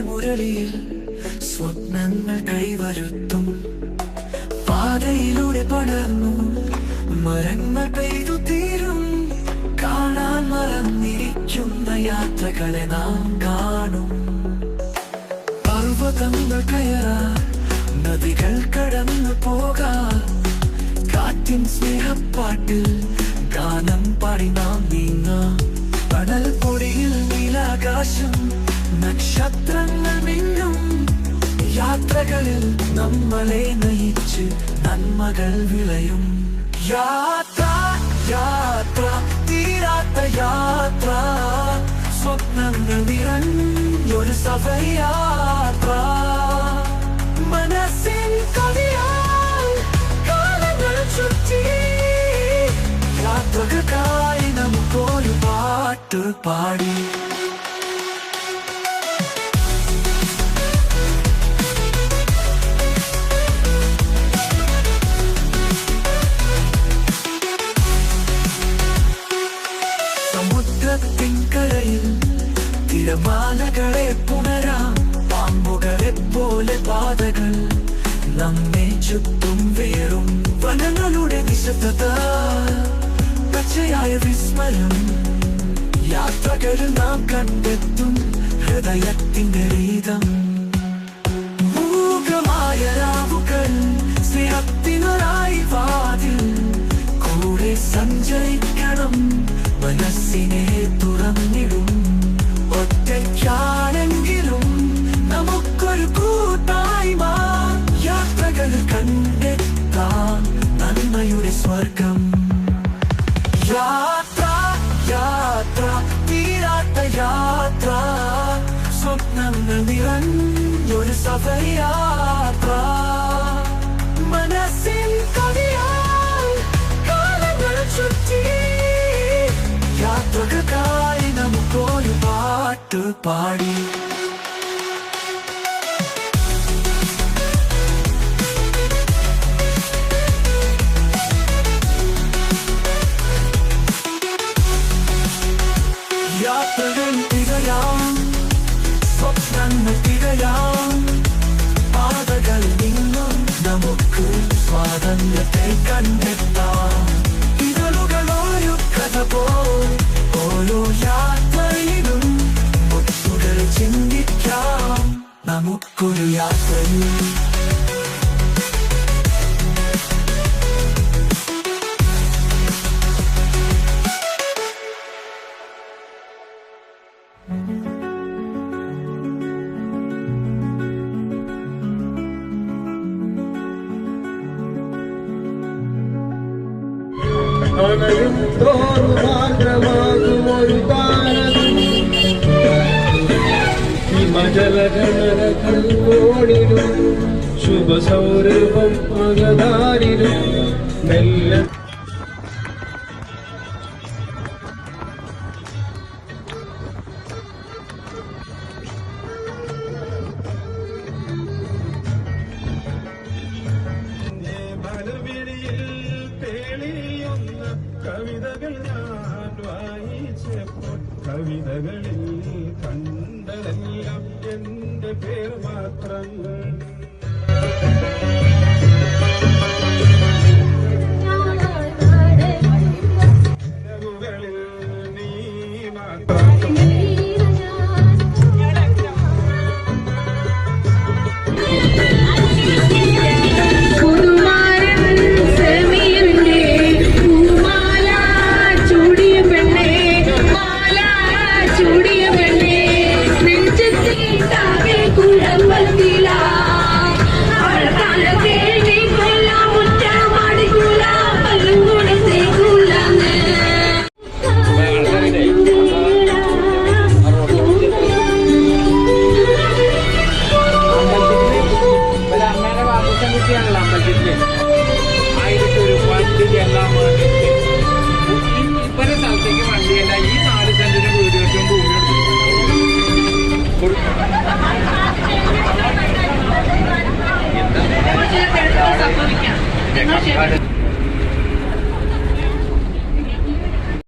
വഴികളിൽ സ്വപ്നങ്ങൾ കൈവരുത്തും. പാതയിലൂടെ പടർന്നു മരങ്ങൾ പെയ്തു തീരും. കാണാൻ മറന്നിരിക്കുന്ന യാത്രകളെ നാം കാണും. പർവതങ്ങൾ കയറാ നദികൾ കടന്നു പോകാൻ കാറ്റിൻ സ്നേഹപ്പാട്ടിൽ ഗാനം പാടി നീലാകാശം നക്ഷത്രങ്ങൾ മിന്നും യാത്രകളിൽ നമ്മളെ നയിച്ച് നന്മകൾ വിളയും. യാത്ര യാത്ര തീരാത്ത യാത്ര സ്വപ്നങ്ങൾ നിറഞ്ഞൊരു സഭയാത്ര മനസ്സിൽ കവിയാൽ കാലങ്ങൾ ചുറ്റി യാത്രകൾക്കായി നമുക്കൊരു പാട്ട് പാടി. നമ്മെ ചുറ്റും വേറും വനങ്ങളുടെ നിശബ്ദത പച്ചയായ വിസ്മയം യാത്രകൾ നാം കണ്ടെത്തും ഹൃദയത്തിന്റെ രീതം. മൂകമായ യാത്ര യാത്ര തീരാത്ത യാത്ര സ്വപ്നങ്ങൾ നിറഞ്ഞൊരു സഫയാത്ര മനസ്സിൽ കവിയാൽ കാലങ്ങൾ ചുറ്റി യാത്രകൾക്കായി നമുക്കൊരു പാട്ട് പാടി കണ്ടെത്താം. ഇതളുകൾ ഒരു കഥ പോൽ ഓരോ യാത്രയിലും മുത്തുകൾ ചിന്തിക്കാം നമുക്കൊരു യാത്രയിൽ அணையும் தோறு மாற்றமாகும் ஒரு தாரதம் மஜலகணர சுப சௌரபம் மகதாரிடும் மெல்ல കവിതകളിൽ കണ്ടതെല്ലാം എന്റെ പേർ മാത്രം കനവുകളിൽ നീ മാത്രം. No,